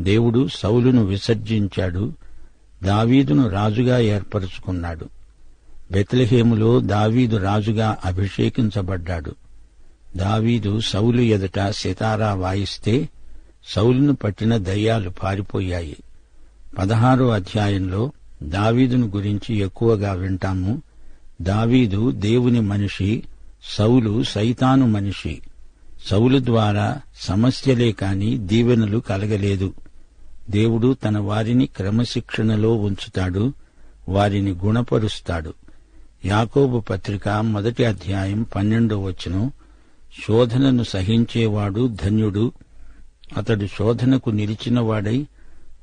దేవుడు సౌలును విసర్జించాడు దావీదును రాజుగా ఏర్పరచుకున్నాడు. బెత్లెహేములో దావీదు రాజుగా అభిషేకించబడ్డాడు. దావీదు సౌలు ఎదుట సితారా వాయిస్తే సౌలును పట్టిన దయ్యాలు పారిపోయాయి. పదహారో అధ్యాయంలో దావీదును గురించి ఎక్కువగా వింటాము. దావీదు దేవుని మనిషి సౌలు సైతాను మనిషి. సౌలు ద్వారా సమస్యలే కాని దీవెనలు కలగలేదు. దేవుడు తన వారిని క్రమశిక్షణలో ఉంచుతాడు వారిని గుణపరుస్తాడు. యాకోబు పత్రిక మొదటి అధ్యాయం పన్నెండో వచనం శోధనను సహించేవాడు ధన్యుడు అతడు శోధనకు నిలిచినవాడై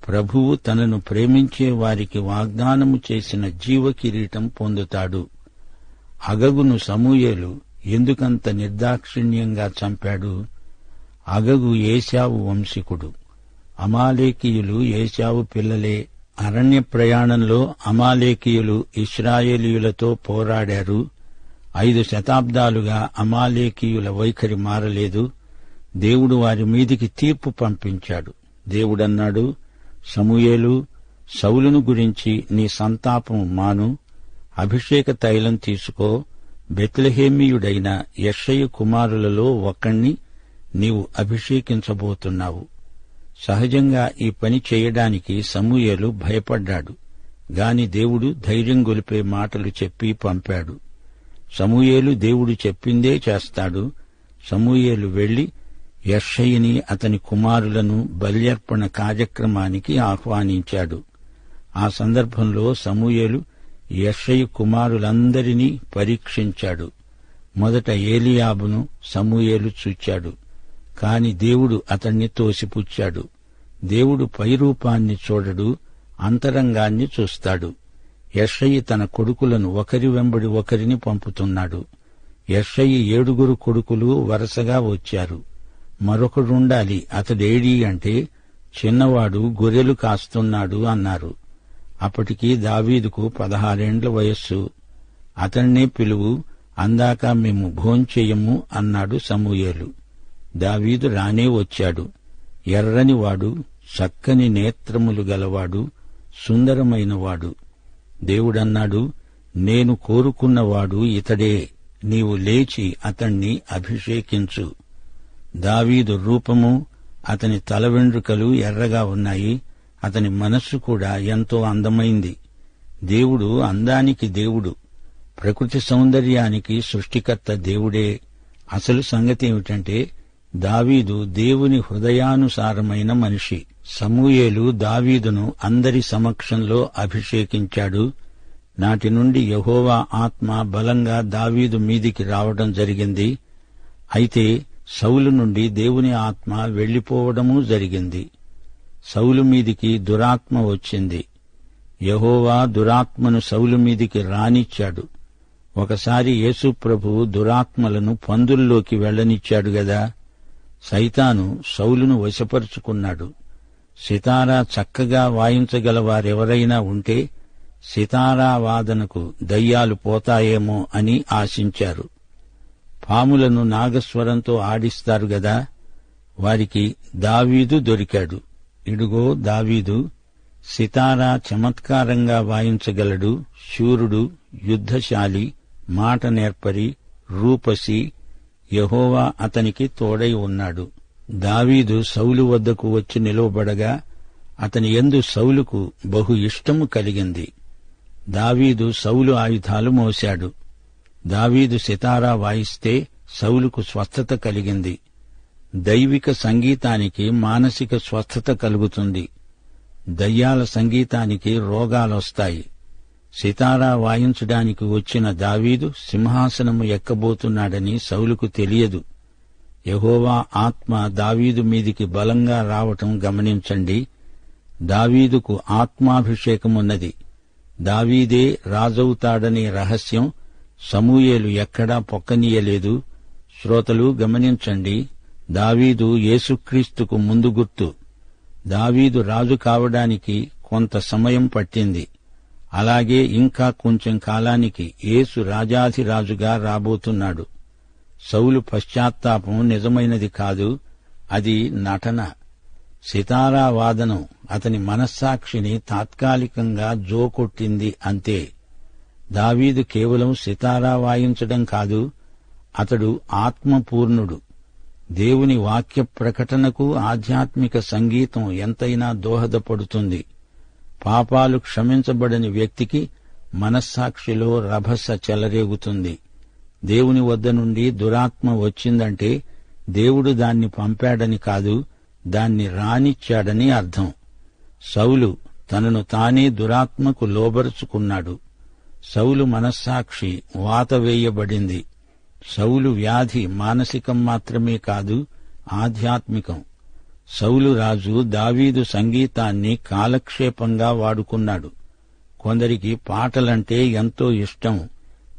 ప్రభువు తనను ప్రేమించే వారికి వాగ్దానము చేసిన జీవ కిరీటం పొందుతాడు. అగగును సమూయేలు ఎందుకంత నిర్దాక్షిణ్యంగా చంపాడు? అగగు ఏశావు వంశికుడు. అమాలేకీయులు ఏశావు పిల్లలే. అరణ్య ప్రయాణంలో అమాలేకీయులు ఇస్రాయేలీయులతో పోరాడారు. ఐదు శతాబ్దాలుగా అమాలేకీయుల వైఖరి మారలేదు. దేవుడు వారి మీదికి తీర్పు పంపించాడు. దేవుడన్నాడు సమూయేలు సౌలును గురించి నీ సంతాపం మాను. అభిషేక తైలం తీసుకో. బెత్లహేమీయుడైన యషయ్య కుమారులలో ఒకణ్ణి నీవు అభిషేకించబోతున్నావు. సహజంగా ఈ పని చేయడానికి సమూయలు భయపడ్డాడు. గాని దేవుడు ధైర్యం గొలిపే మాటలు చెప్పి పంపాడు. సమూయేలు దేవుడు చెప్పిందే చేస్తాడు. సమూయేలు వెళ్ళి యర్షయిని అతని కుమారులను బల్యర్పణ కార్యక్రమానికి ఆహ్వానించాడు. ఆ సందర్భంలో సమూయేలు యర్షయి కుమారులందరినీ పరీక్షించాడు. మొదట ఏలియాబును సమూయేలు చూచాడు. కాని దేవుడు అతణ్ణి తోసిపుచ్చాడు. దేవుడు పైరూపాన్ని చూడడు అంతరంగాన్ని చూస్తాడు. యషయి తన కొడుకులను ఒకరి వెంబడి ఒకరిని పంపుతున్నాడు. యషయి ఏడుగురు కొడుకులు వరుసగా వచ్చారు. మరొకడుండాలి అతడేడి అంటే చిన్నవాడు గొర్రెలు కాస్తున్నాడు అన్నారు. అప్పటికి దావీదుకు పదహారేండ్ల వయస్సు. అతన్నే పిలువు అందాక మేము భోంచెయ్యము అన్నాడు సమూయేలు. దావీదు రానే వచ్చాడు. ఎర్రనివాడు చక్కని నేత్రములు గలవాడు సుందరమైనవాడు. దేవుడన్నాడు నేను కోరుకున్నవాడు ఇతడే నీవు లేచి అతణ్ణి అభిషేకించు. దావీదు రూపము అతని తల వెండ్రుకలు ఎర్రగా ఉన్నాయి అతని మనస్సు కూడా ఎంతో అందమైంది. దేవుడు అందానికి దేవుడు ప్రకృతి సౌందర్యానికి సృష్టికర్త దేవుడే. అసలు సంగతి ఏమిటంటే దావీదు దేవుని హృదయానుసారమైన మనిషి. సమూయేలు దావీదును అందరి సమక్షంలో అభిషేకించాడు. నాటి నుండి యహోవా ఆత్మ బలంగా దావీదు మీదికి రావడం జరిగింది. అయితే సౌలు నుండి దేవుని ఆత్మ వెళ్ళిపోవడమూ జరిగింది. సౌలు మీదికి దురాత్మ వచ్చింది. యహోవా దురాత్మను సౌలు మీదికి రానిచ్చాడు. ఒకసారి యేసుప్రభు దురాత్మలను పందుల్లోకి వెళ్ళనిచ్చాడు గదా. సైతాను సౌలును వశపరుచుకున్నాడు. సితారా చక్కగా వాయించగల వారెవరైనా ఉంటే సితారా వాదనకు దయ్యాలు పోతాయేమో అని ఆశించారు. పాములను నాగస్వరంతో ఆడిస్తారు గదా వారికి దావీదు దొరికాడు. ఇడుగో దావీదు సితారా చమత్కారంగా వాయించగలడు శూరుడు యుద్ధశాలి మాట నేర్పరి రూపసి యహోవా అతనికి తోడై ఉన్నాడు. దావీదు సౌలు వద్దకు వచ్చి నిలువబడగా అతని ఎందు సౌలుకు బహు ఇష్టము కలిగింది. దావీదు సౌలు ఆయుధాలు మోశాడు. దావీదు సితారా వాయిస్తే సౌలుకు స్వస్థత కలిగింది. దైవిక సంగీతానికి మానసిక స్వస్థత కలుగుతుంది. దయ్యాల సంగీతానికి రోగాలొస్తాయి. సితారా వాయించడానికి వచ్చిన దావీదు సింహాసనము ఎక్కబోతున్నాడని సౌలుకు తెలియదు. యహోవా ఆత్మ దావీదు మీదికి బలంగా రావటం గమనించండి. దావీదుకు ఆత్మాభిషేకమున్నది. దావీదే రాజవుతాడనే రహస్యం సమూయేలు ఎక్కడా పొక్కనీయలేదు. శ్రోతలు గమనించండి దావీదు యేసుక్రీస్తుకు ముందు గుర్తు. దావీదు రాజు కావడానికి కొంత సమయం పట్టింది. అలాగే ఇంకా కొంచెం కాలానికి యేసు రాజాధిరాజుగా రాబోతున్నాడు. సౌలు పశ్చాత్తాపం నిజమైనది కాదు అది నటన. సితారా వాదనం అతని మనస్సాక్షిని తాత్కాలికంగా జోకొట్టింది అంతే. దావీదు కేవలం సితారా వాయించడం కాదు అతడు ఆత్మపూర్ణుడు. దేవుని వాక్య ప్రకటనకు ఆధ్యాత్మిక సంగీతం ఎంతైనా దోహదపడుతుంది. పాపాలు క్షమించబడని వ్యక్తికి మనస్సాక్షిలో రభస చెలరేగుతుంది. దేవుని వద్ద నుండి దురాత్మ వచ్చిందంటే దేవుడు దాన్ని పంపాడని కాదు దాన్ని రానిచ్చాడని అర్థం. సౌలు తనను తానే దురాత్మకు లోబరుచుకున్నాడు. సౌలు మనస్సాక్షి వాత వేయబడింది. సౌలు వ్యాధి మానసికం మాత్రమే కాదు ఆధ్యాత్మికం. సౌలు రాజు దావీదు సంగీతాన్ని కాలక్షేపంగా వాడుకున్నాడు. కొందరికి పాటలంటే ఎంతో ఇష్టం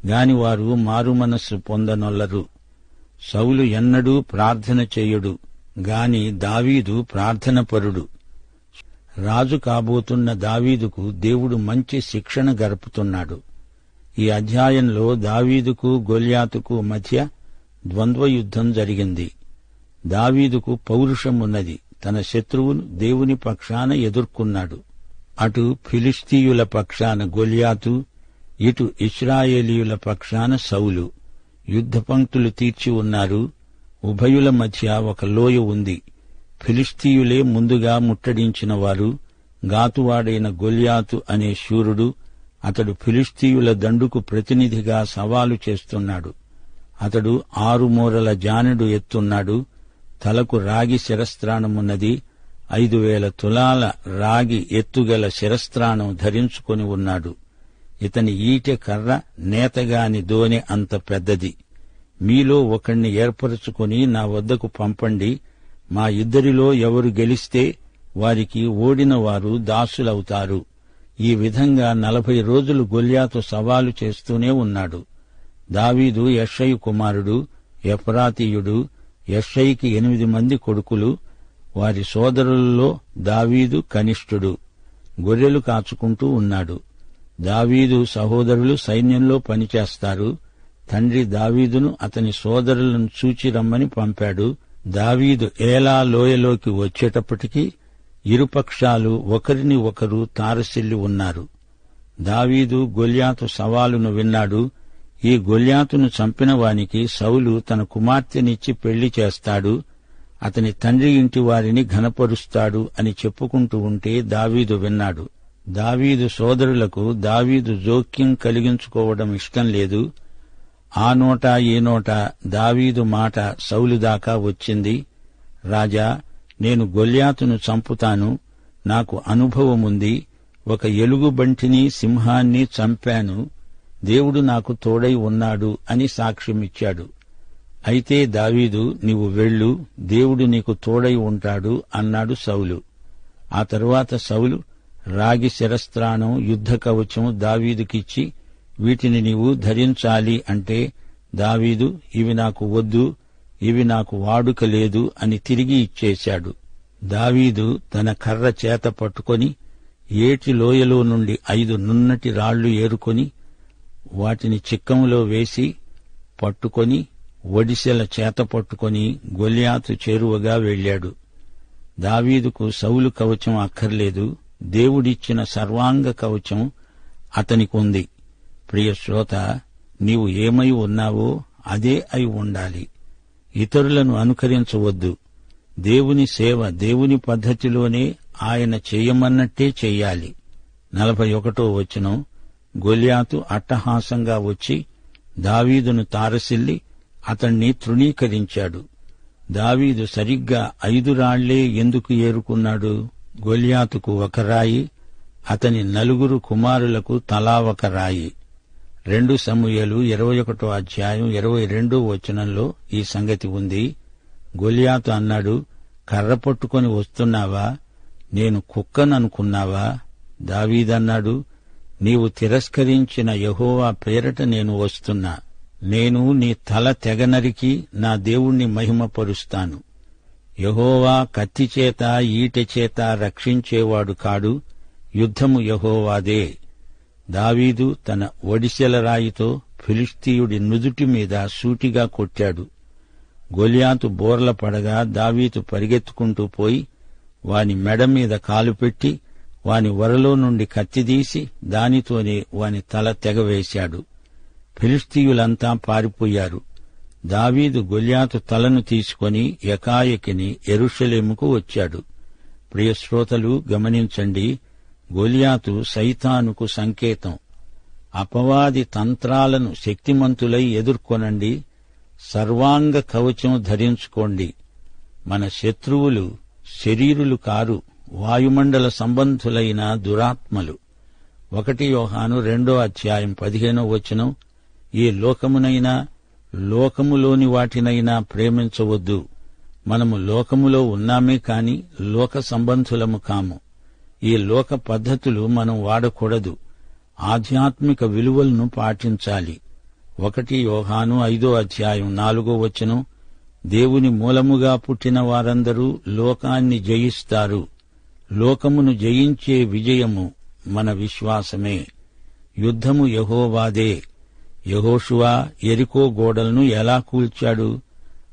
గాని వారు మారుమనస్సు పొందనొల్లరు. సౌలు ఎన్నడూ ప్రార్థన చెయ్యడు గాని దావీదు ప్రార్థనపరుడు రాజు కాబోతున్న దావీదుకు దేవుడు మంచి శిక్షణ గరుపుతున్నాడు. ఈ అధ్యాయంలో దావీదుకు గొల్యాతుకు మధ్య ద్వంద్వయుద్ధం జరిగింది. దావీదుకు పౌరుషమున్నది. తన శత్రువును దేవుని పక్షాన ఎదుర్కొన్నాడు. అటు ఫిలిస్తీయుల పక్షాన గొలియాతు ఇటు ఇస్రాయేలీయుల పక్షాన సౌలు. యుద్ధ పంక్తులు తీర్చి ఉన్నారు. ఉభయుల మధ్య ఒక లోయ ఉంది. ఫిలిస్తీయులే ముందుగా ముట్టడించిన వారు గాతువాడైన గొలియాతు అనే శూరుడు అతడు ఫిలిస్తీయుల దండుకు ప్రతినిధిగా సవాలు చేస్తున్నాడు. అతడు ఆరు మూరల జానెడు ఎత్తున్నాడు. తలకు రాగి శిరస్త్రాణమున్నది ఐదు వేల తులాల రాగి ఎత్తుగల శిరస్త్రాణం ధరించుకొని ఉన్నాడు. ఇతని ఈటె కర్ర నేతగాని దోనె అంత పెద్దది. మీలో ఒకణ్ణి ఏర్పరచుకొని నా వద్దకు పంపండి. మా ఇద్దరిలో ఎవరు గెలిస్తే వారికి ఓడిన వారు దాసులవుతారు. ఈ విధంగా నలభై రోజులు గొల్యాతో సవాలు చేస్తూనే ఉన్నాడు. దావీదు యషయ్ కుమారుడు ఎఫ్రాతీయుడు ఎస్ఐకి ఎనిమిది మంది కొడుకులు వారి సోదరులలో దావీదు కనిష్ఠుడు. గొర్రెలు కాచుకుంటూ ఉన్నాడు. దావీదు సహోదరులు సైన్యంలో పనిచేస్తారు. తండ్రి దావీదును అతని సోదరులను చూచి రమ్మని పంపాడు. దావీదు ఏలా లోయలోకి వచ్చేటప్పటికీ ఇరుపక్షాలు ఒకరిని ఒకరు తారసిల్లి ఉన్నారు. దావీదు గొల్యాతు సవాలును విన్నాడు. ఈ గొల్యాతును చంపిన వానికి సౌలు తన కుమార్తెనిచ్చి పెళ్ళి చేస్తాడు అతని తండ్రి ఇంటి వారిని ఘనపరుస్తాడు అని చెప్పుకుంటూ ఉంటే దావీదు విన్నాడు. దావీదు సోదరులకు దావీదు జోక్యం కలిగించుకోవడం ఇష్టం లేదు. ఆ నోట ఈ నోట దావీదు మాట సౌలు దాకా వచ్చింది. రాజా నేను గొల్యాతును చంపుతాను నాకు అనుభవముంది ఒక ఎలుగుబంటిని సింహాన్ని చంపాను దేవుడు నాకు తోడై ఉన్నాడు అని సాక్ష్యమిచ్చాడు. అయితే దావీదు నీవు వెళ్ళు దేవుడు నీకు తోడై ఉంటాడు అన్నాడు సౌలు. ఆ తరువాత సౌలు రాగి శిరస్త్రాణం యుద్ధ కవచం దావీదుకిచ్చి వీటిని నీవు ధరించాలి అంటే దావీదు ఇవి నాకు వద్దు ఇవి నాకు వాడుక లేదు అని తిరిగి ఇచ్చేశాడు. దావీదు తన కర్ర చేత పట్టుకొని ఏటి లోయలో నుండి ఐదు నున్నటి రాళ్ళు ఏరుకొని వాటిని చిక్కంలో వేసి పట్టుకొని ఒడిసెల చేత పట్టుకొని గొల్యాతు చేరువగా వెళ్ళాడు దావీదుకు సౌలు కవచం అక్కర్లేదు. దేవుడిచ్చిన సర్వాంగ కవచం అతనికుంది. ప్రియ శ్రోత నీవు ఏమై ఉన్నావో అదే అయి ఉండాలి. ఇతరులను అనుకరించవద్దు. దేవుని సేవ దేవుని పద్ధతిలోనే ఆయన చేయమన్నట్టే చెయ్యాలి నలభై ఒకటో వచనం గొలియాతు అట్టహాసంగా వచ్చి దావీదును తారసిల్లి అతణ్ణి తృణీకరించాడు. దావీదు సరిగ్గా ఐదు రాళ్ళే ఎందుకు ఏరుకున్నాడు? గొలియాతుకు ఒక రాయి అతని నలుగురు కుమారులకు తలా ఒక రాయి. రెండు సమూయలు ఇరవై ఒకటో అధ్యాయం ఇరవై రెండో వచనంలో ఈ సంగతి ఉంది. గొలియాతు అన్నాడు కర్ర పట్టుకొని వస్తున్నావా? నేను కుక్కననుకున్నావా? దావీదన్నాడు నీవు తిరస్కరించిన యహోవా పేరట నేను వస్తున్నా. నేను నీ తల తెగనరికి నా దేవుణ్ణి మహిమపరుస్తాను. యహోవా కత్తిచేత ఈటెచేత రక్షించేవాడు కాడు. యుద్ధము యహోవాదే. దావీదు తన ఒడిశెల రాయితో ఫిలిస్తీయుడి నుదుటి మీద సూటిగా కొట్టాడు. గొలియాతు బోర్ల పడగా దావీదు పరిగెత్తుకుంటూ పోయి వాని మెడ మీద కాలుపెట్టి వాని వరలో నుండి కత్తిదీసి దానితోనే వాని తల తెగవేశాడు ఫిలిస్తీయులంతా పారిపోయారు. దావీదు గొల్యాతు తలను తీసుకొని ఎకాయకిని ఎరుషలేముకు వచ్చాడు. ప్రియశ్రోతలు గమనించండి గొలియాతు సైతానుకు సంకేతం. అపవాది తంత్రాలను శక్తిమంతులై ఎదుర్కొనండి సర్వాంగ కవచం ధరించుకోండి. మన శత్రువులు శరీరులు కారు. వాయుమండల సంబంధులైన దురాత్మలు. ఒకటి యోహాను రెండో అధ్యాయం పదిహేనో వచనం ఏ లోకమునైనా లోకములోని వాటినైనా ప్రేమించవద్దు. మనము లోకములో ఉన్నామే కాని లోక సంబంధులము కాము. ఈ లోక పద్ధతులు మనం వాడకూడదు. ఆధ్యాత్మిక విలువలను పాటించాలి. ఒకటి యోహాను ఐదో అధ్యాయం నాలుగో వచనం దేవుని మూలముగా పుట్టిన వారందరూ లోకాన్ని జయిస్తారు. లోకమును జయించే విజయము మన విశ్వాసమే. యుద్ధము యహోవాదే. యహోషువా ఎరికో గోడలను ఎలా కూల్చాడు?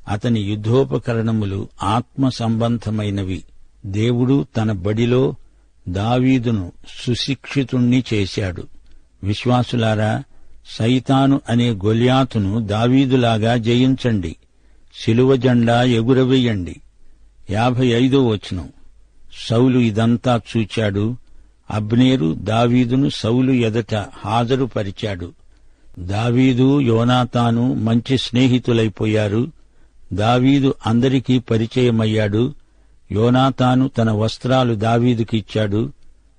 అతని యుద్ధోపకరణములు ఆత్మ సంబంధమైనవి. దేవుడు తన బడిలో దావీదును సుశిక్షితుణ్ణి చేశాడు. విశ్వాసులారా సైతాను అనే గొల్యాతును దావీదులాగా జయించండి. శిలువ జెండా ఎగురవేయండి. యాభై ఐదో వచనం. సౌలు ఇదంతా చూచాడు. అబ్నేరు దావీదును సౌలు ఎదట హాజరుపరిచాడు. దావీదు యోనాతాను మంచి స్నేహితులైపోయారు. దావీదు అందరికీ పరిచయమయ్యాడు. యోనాతాను తన వస్త్రాలు దావీదుకిచ్చాడు.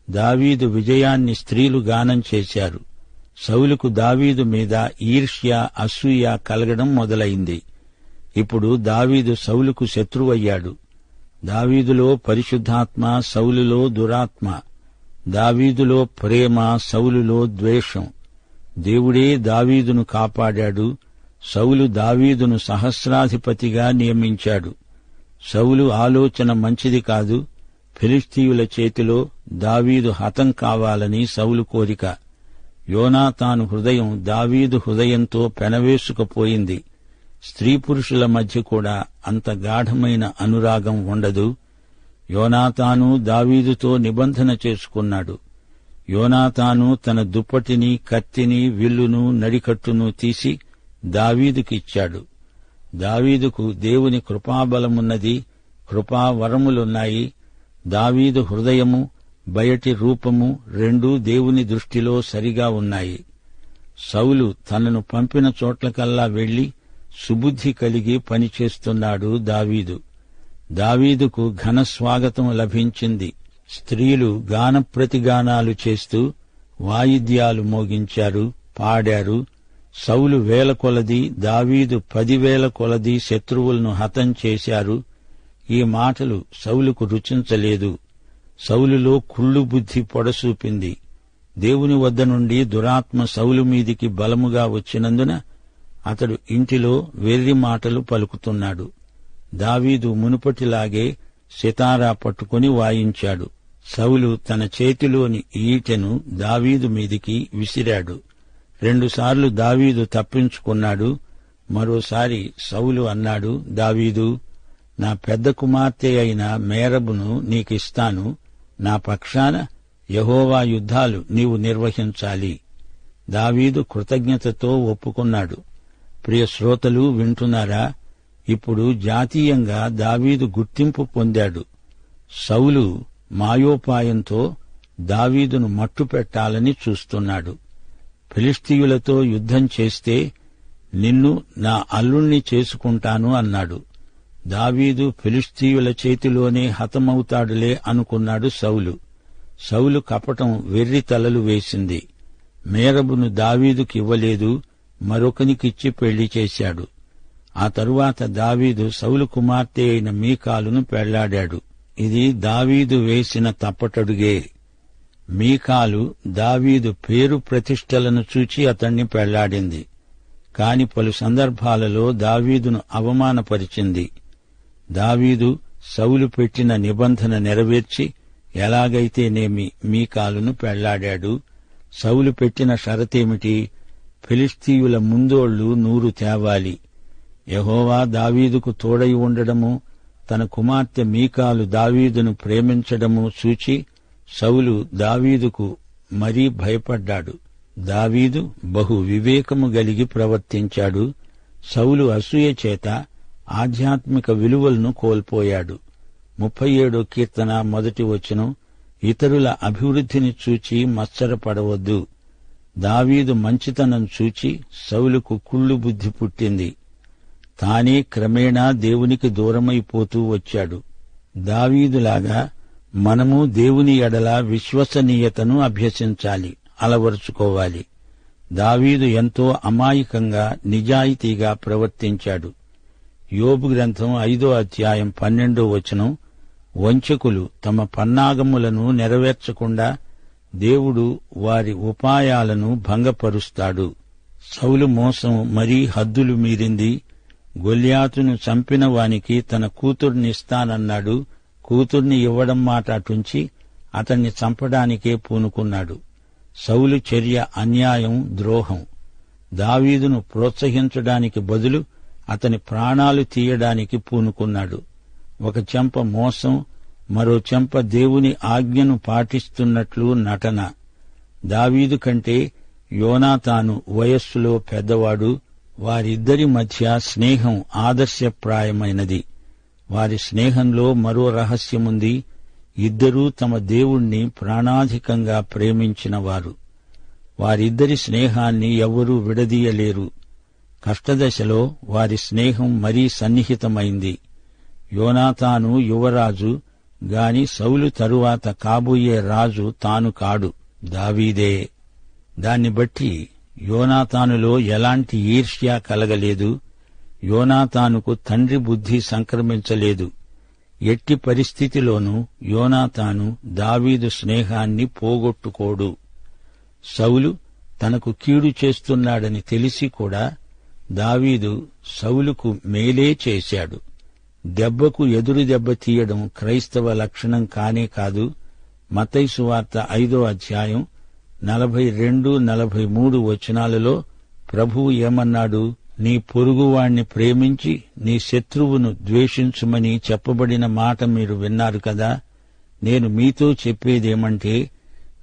దావీదు విజయాన్ని స్త్రీలు గానం చేశారు. సౌలుకు దావీదు మీద ఈర్ష్య అసూయ కలగడం మొదలైంది. ఇప్పుడు దావీదు సౌలుకు శత్రువయ్యాడు. దావీదులో పరిశుద్ధాత్మ సౌలులో దురాత్మ. దావీదులో ప్రేమ సౌలులో ద్వేషం. దేవుడే దావీదును కాపాడాడు. సౌలు దావీదును సహస్రాధిపతిగా నియమించాడు. సౌలు ఆలోచన మంచిది కాదు. ఫిలిస్తీయుల చేతిలో దావీదు హతం కావాలని సౌలు కోరిక. యోనాతాను హృదయం దావీదు హృదయంతో పెనవేసుకుపోయింది. స్త్రీ పురుషుల మధ్య కూడా అంత గాఢమైన అనురాగం ఉండదు. యోనాతాను దావీదుతో నిబంధన చేసుకున్నాడు. యోనాతాను తన దుప్పటిని కత్తిని విల్లును నడికట్టును తీసి దావీదుకిచ్చాడు. దావీదుకు దేవుని కృపాబలమున్నది కృపావరములున్నాయి. దావీదు హృదయము బయటి రూపము రెండూ దేవుని దృష్టిలో సరిగా ఉన్నాయి. సౌలు తనను పంపిన చోట్లకల్లా వెళ్ళి సుబుద్ధి కలిగి పనిచేస్తున్నాడు దావీదు. దావీదుకు ఘన స్వాగతం లభించింది. స్త్రీలు గానప్రతిగానాలు చేస్తూ వాయిద్యాలు మోగించారు పాడారు. సౌలు వేల కొలది దావీదు పదివేల కొలది శత్రువులను హతం చేశారు. ఈ మాటలు సౌలుకు రుచించలేదు. సౌలులో కుళ్ళు బుద్ధి పొడసూపింది. దేవుని వద్ద నుండి దురాత్మ సౌలు మీదికి బలముగా వచ్చినందున అతడు ఇంటిలో వెర్రి మాటలు పలుకుతున్నాడు. దావీదు మునుపటిలాగే సితారా పట్టుకుని వాయించాడు. సౌలు తన చేతిలోని ఈటెను దావీదు మీదికి విసిరాడు. రెండుసార్లు దావీదు తప్పించుకున్నాడు. మరోసారి సౌలు అన్నాడు దావీదు నా పెద్ద కుమార్తె అయిన మేరబును నీకిస్తాను. నా పక్షాన యహోవా యుద్ధాలు నీవు నిర్వహించాలి. దావీదు కృతజ్ఞతతో ఒప్పుకున్నాడు. ప్రియ శ్రోతలు వింటున్నారా? ఇప్పుడు జాతీయంగా దావీదు గుర్తింపు పొందాడు. సౌలు మాయోపాయంతో దావీదును మట్టుపెట్టాలని చూస్తున్నాడు. ఫిలిస్తీయులతో యుద్ధం చేస్తే నిన్ను నా అల్లుణ్ణి చేసుకుంటాను అన్నాడు. దావీదు ఫిలిస్తీయుల చేతిలోనే హతమవుతాడులే అనుకున్నాడు సౌలు. సౌలు కపటం వెర్రి తలలు వేసింది. మేరబును దావీదుకి ఇవ్వలేదు మరొకనికిచ్చి పెళ్ళి చేశాడు. ఆ తరువాత దావీదు సౌలు కుమార్తె అయిన మీకాలును పెళ్ళాడాడు. ఇది దావీదు వేసిన తప్పటడుగే. మీకాలు దావీదు పేరు ప్రతిష్టలను చూచి అతణ్ణి పెళ్ళాడింది. కాని పలు సందర్భాలలో దావీదును అవమానపరిచింది. దావీదు సౌలు పెట్టిన నిబంధన నెరవేర్చి ఎలాగైతేనేమి మీకాలును పెళ్ళాడాడు? సౌలు పెట్టిన షరతేమిటి? ఫిలిస్తీయుల ముందోళ్ళు నూరు తేవాలి. యహోవా దావీదుకు తోడై ఉండడము తన కుమార్తె మీకాలు దావీదును ప్రేమించడము చూచి సౌలు దావీదుకు మరీ భయపడ్డాడు. దావీదు బహు వివేకము గలిగి ప్రవర్తించాడు. సౌలు అసూయ చేత ఆధ్యాత్మిక విలువలను కోల్పోయాడు. ముప్పై ఏడో కీర్తన మొదటి వచనం ఇతరుల అభివృద్ధిని చూచి మత్సరపడవద్దు. దావీదు మంచితనం చూచి సౌలుకు కుళ్ళు బుద్ధి పుట్టింది. తానే క్రమేణా దేవునికి దూరమైపోతూ వచ్చాడు. దావీదులాగా మనము దేవుని ఎడల విశ్వసనీయతను అభ్యసించాలి అలవరుచుకోవాలి. దావీదు ఎంతో అమాయకంగా నిజాయితీగా ప్రవర్తించాడు. యోబు గ్రంథం ఐదో అధ్యాయం పన్నెండో వచనం వంచకులు తమ పన్నాగములను నెరవేర్చకుండా దేవుడు వారి ఉపాయాలను భంగపరుస్తాడు. సౌలు మోసం మరీ హద్దులు మీరింది. గొల్యాతును చంపిన వానికి తన కూతుర్నిస్తానన్నాడు కూతుర్ని ఇవ్వడం మాట అటుంచి అతన్ని చంపడానికే పూనుకున్నాడు. సౌలు చర్య అన్యాయం ద్రోహం. దావీదును ప్రోత్సహించడానికి బదులు అతని ప్రాణాలు తీయడానికి పూనుకున్నాడు. ఒక చెంప మోసం మరో చెంప దేవుని ఆజ్ఞను పాటిస్తున్నట్లు నటన. దావీదు కంటే యోనాతాను వయస్సులో పెద్దవాడు వారిద్దరి మధ్య స్నేహం ఆదర్శప్రాయమైనది. వారి స్నేహంలో మరో రహస్యముంది ఇద్దరూ తమ దేవుణ్ణి ప్రాణాధికంగా ప్రేమించినవారు. వారిద్దరి స్నేహాన్ని ఎవ్వరూ విడదీయలేరు. కష్టదశలో వారి స్నేహం మరీ సన్నిహితమైంది. యోనాతాను యువరాజు గాని సౌలు తరువాత కాబోయే రాజు తాను కాడు దావీదే. దాన్ని బట్టి యోనాతానులో ఎలాంటి ఈర్ష్య కలగలేదు యోనాతానుకు తండ్రి బుద్ధి సంక్రమించలేదు. ఎట్టి పరిస్థితిలోనూ యోనాతాను దావీదు స్నేహాన్ని పోగొట్టుకోడు. సౌలు తనకు కీడు చేస్తున్నాడని తెలిసి కూడా దావీదు సౌలుకు మేలే చేశాడు. దెబ్బకు ఎదురు దెబ్బ తీయడం క్రైస్తవ లక్షణం కానే కాదు. మతైసు వార్త ఐదో అధ్యాయం నలభై రెండు నలభై మూడు వచనాలలో ప్రభువు ఏమన్నాడు? నీ పొరుగువాణ్ణి ప్రేమించి నీ శత్రువును ద్వేషించుమని చెప్పబడిన మాట మీరు విన్నారు కదా? నేను మీతో చెప్పేదేమంటే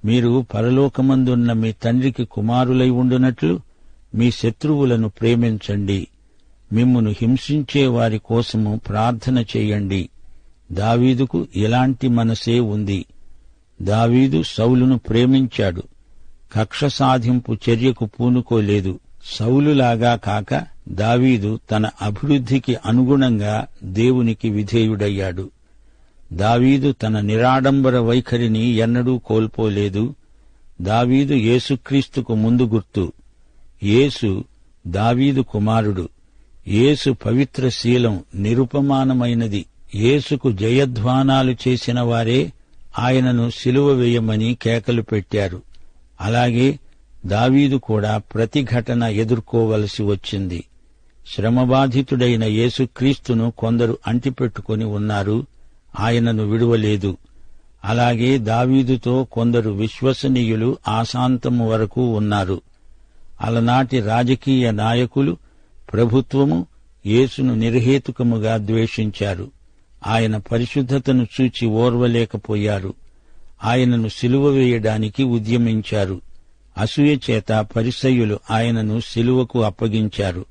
మీరు పరలోకమందున్న మీ తండ్రికి కుమారులై ఉండునట్లు మీ శత్రువులను ప్రేమించండి. మిమ్మును హింసించే వారి కోసము ప్రార్థన చేయండి. దావీదుకు ఇలాంటి మనసే ఉంది. దావీదు సౌలును ప్రేమించాడు. కక్ష సాధింపు చర్యకు పూనుకోలేదు. సౌలులాగా కాక దావీదు తన అభివృద్ధికి అనుగుణంగా దేవునికి విధేయుడయ్యాడు. దావీదు తన నిరాడంబర వైఖరిని ఎన్నడూ కోల్పోలేదు. దావీదు యేసుక్రీస్తుకు ముందు గుర్తు. యేసు దావీదు కుమారుడు. యేసు పవిత్ర శీలం నిరుపమానమైనది. యేసుకు జయధ్వానాలు చేసిన వారే ఆయనను సిలువ వేయమని కేకలు పెట్టారు. అలాగే దావీదు కూడా ప్రతిఘటన ఎదుర్కోవలసి వచ్చింది. శ్రమబాధితుడైన యేసుక్రీస్తును కొందరు అంటిపెట్టుకుని ఉన్నారు. ఆయనను విడువలేదు. అలాగే దావీదుతో కొందరు విశ్వసనీయులు ఆశాంతము వరకు ఉన్నారు. అలనాటి రాజకీయ నాయకులు ప్రభుత్వము యేసును నిర్హేతుకముగా ద్వేషించారు. ఆయన పరిశుద్ధతను చూచి ఓర్వలేకపోయారు. ఆయనను సిలువ వేయడానికి ఉద్యమించారు. అసూయ చేత పరిసయ్యులు ఆయనను సిలువకు అప్పగించారు.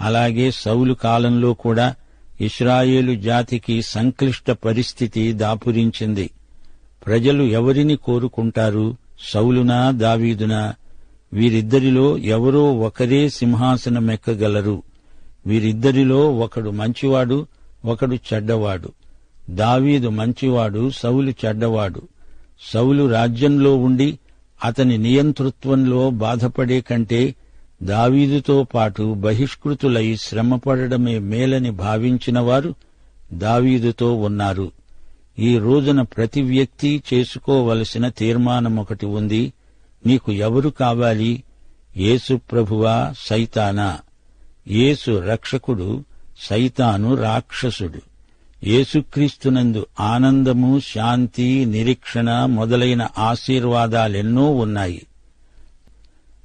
అలాగే సౌలు కాలంలో కూడా ఇస్రాయేలు జాతికి సంక్లిష్ట పరిస్థితి దాపురించింది. ప్రజలు ఎవరిని కోరుకుంటారు? సౌలునా దావీదునా? వీరిద్దరిలో ఎవరో ఒకరే సింహాసనమెక్కగలరు వీరిద్దరిలో ఒకడు మంచివాడు ఒకడు చెడ్డవాడు. దావీదు మంచివాడు సౌలు చెడ్డవాడు. సౌలు రాజ్యంలో ఉండి అతని నియంతృత్వంలో బాధపడే కంటే దావీదుతో పాటు బహిష్కృతులై శ్రమపడడమే మేలని భావించినవారు దావీదుతో ఉన్నారు. ఈ రోజున ప్రతి వ్యక్తి చేసుకోవలసిన తీర్మానమొకటి ఉంది. నీకు ఎవరు కావాలి? యేసు ప్రభువా సైతానా? యేసు రక్షకుడు సైతాను రాక్షసుడు. యేసుక్రీస్తునందు ఆనందము శాంతి నిరీక్షణ మొదలైన ఆశీర్వాదాలెన్నో ఉన్నాయి.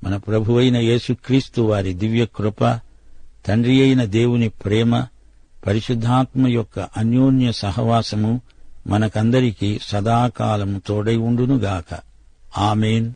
మన ప్రభువైన యేసుక్రీస్తు వారి దివ్య కృప తండ్రి అయిన దేవుని ప్రేమ పరిశుద్ధాత్మ యొక్క అన్యోన్య సహవాసము మనకందరికీ సదాకాలము తోడై ఉండునుగాక. ఆమెన్.